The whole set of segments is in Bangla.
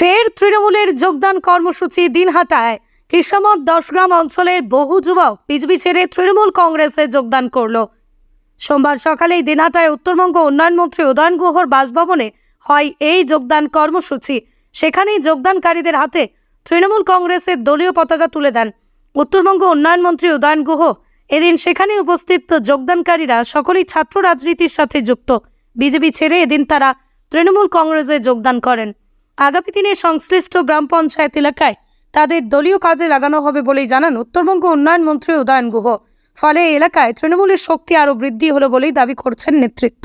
ফের তৃণমূলের যোগদান কর্মসূচি দিনহাটায়। কিসমত দশগ্রাম অঞ্চলের বহু যুবক বিজেপি ছেড়ে তৃণমূল কংগ্রেসে যোগদান করল। সোমবার সকালেই দিনহাটায় উত্তরবঙ্গ উন্নয়ন মন্ত্রী উদয়ন গুহর বাসভবনে হয় এই যোগদান কর্মসূচি। সেখানেই যোগদানকারীদের হাতে তৃণমূল কংগ্রেসের দলীয় পতাকা তুলে দেন। উত্তরবঙ্গ উন্নয়ন মন্ত্রী উদয়ন গুহ এদিন সেখানে উপস্থিত যোগদানকারীরা সকলেই ছাত্র রাজনীতির সাথে যুক্ত। বিজেপি ছেড়ে এদিন তারা তৃণমূল কংগ্রেসে যোগদান করেন। আগামী দিনে সংশ্লিষ্ট গ্রাম পঞ্চায়েত এলাকায় তাদের দলীয় কাজে লাগানো হবে বলেই জানান উত্তরবঙ্গ উন্নয়ন মন্ত্রী উদয়ন গুহ। ফলে এলাকায় তৃণমূলের শক্তি আরও বৃদ্ধি হলো বলেই দাবি করছেন নেতৃত্ব।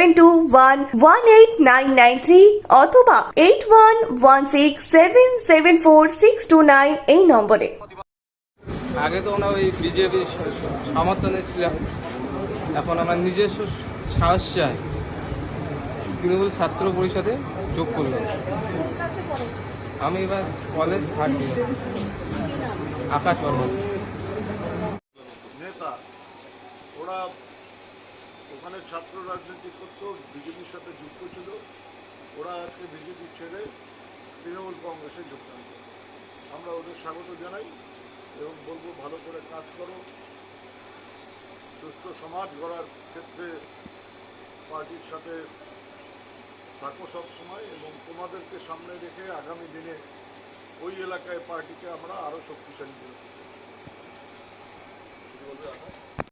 two one one eight nine nine three অথবা eight one one six seven seven four six two nine এই নম্বরে। আগে তো আমরা ওই বিজেপি সমর্থনে ছিলাম এখন আমরা নিজস্ব সাহস চাই। তৃণমূল ছাত্র পরিষদে যোগ করলাম আমি এবার কলেজ থার্ড আকাশ বর্মন। নেতা ওরা ওখানে ছাত্র রাজনীতি করতো, বিজেপির সাথে যুক্ত ছিল। ওরা আজকে বিজেপি ছেড়ে তৃণমূল কংগ্রেসে যোগদান করে আমরা ওদের স্বাগত জানাই এবং বলব, ভালো করে কাজ করো। সুস্থ সমাজ গড়ার ক্ষেত্রে পার্টির সাথে থাকো সব সময় এবং তোমাদেরকে সামনে রেখে আগামী দিনে ওই এলাকায় পার্টিকে আমরা আরও শক্তিশালী করে